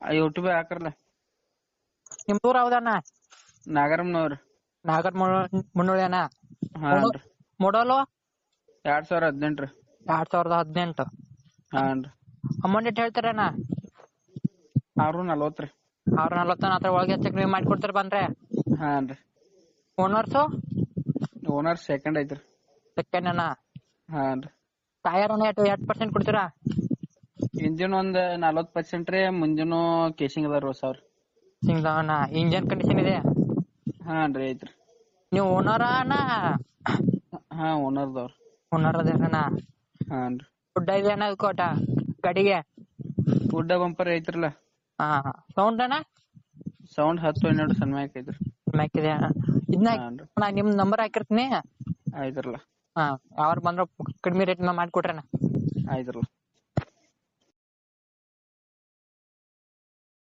YouTube ಹಾಕ್ರಲ್ಲ ನಿಮ್ ಊರ್ ಯಾವ್ದಣ್ಣ ನಾಗರಮ್ನವ್ರ ನಾಗರ್ ಮುನ್ನೋಳಿ ಅಣ್ಣ ಹಾನ್ರಿ ಮೂಡಲು ಎರಡ್ ಸಾವಿರ ಹದಿನೆಂಟ್ರಿ. ಎರಡ್ ಸಾವಿರದ ಹದಿನೆಂಟು. ಹಾನ್ರಿ ಅಮೌಂಟ್ ಎಷ್ಟು ಹೇಳ್ತಾರಣ್ಣ? ಆರು ನಲ್ವತ್ತ್ರಿ ಆರು ನಲ್ವತ್ತ ಅದ್ರ ಒಳಗೆ ಹೆಚ್ಚು ಕಡಿಮೆ ಮಾಡ್ಕೊಡ್ತಾರ ಬಂದ್ರೆ. ಹಾನ್ರಿ ಓನರ್ಸ್ ಓನರ್ ಸೆಕೆಂಡ್ ಐತ್ರಿ. ಸೆಕೆಂಡ್ ಅಣ್ಣ. ಹಾನ್ರಿ ಟೈರ್ ಅಣ್ಣ ಎಷ್ಟು ಎಷ್ಟು ಪರ್ಸೆಂಟ್ ಕೊಡ್ತೀರಾ? ಇಂಜಿನ್ ಒಂದ್ ನಲ್ವತ್ ಪರ್ಸೆಂಟ್ ರೀ ಮುಂದಿನು ಕೇಸಿಂಗ್ ಅದ ಹೊಸ ಅವ್ರಿ ಹಿಂಗ ಅಣ್ಣ ಇಂಜನ್ ಕಂಡೀಷನ್ ಇದೆ? ಹಾನ್ರಿ ಐತ್ರಿ. ನೀವು ಓನರ ಅಣ್ಣ ಹಾ ಓನರ್ದವ್ರ ಓನರ್ ಅದೇನಣ್ಣ ಹಾನ್ರಿ ಫುಡ್ ಇದೆ ಅಣ್ಣ ಕೋಟ? ಗಾಡಿಗೆ ಉಡ್ಡ ಬಂಪರ್ ಐತ್ರಲ್ಲ. ಹಾ ಸೌಂಡ್ ಅಣ್ಣ ಸೌಂಡ್ ಹತ್ತು ಹನ್ನೆರಡು ಸನ್ಮ್ಯಾಕ್ ಐತ್ರಿ. ಸನ್ಮ್ಯಾಕ್ ಇದೆ ಇದನ್ನ ಹಾನ್ರಿ ನಾ ನಿಮ್ ನಂಬರ್ ಹಾಕಿರ್ತೀನಿ. ಆಯ್ತ್ರಲ್ಲ ಹಾ ಯಾರು ಬಂದ್ರು ಕಡಿಮೆ ರೇಟ್ ಮಾಡ್ಕೊಡ್ರಣ್ಣ ಆಯ್ತ್ರಲ್ಲ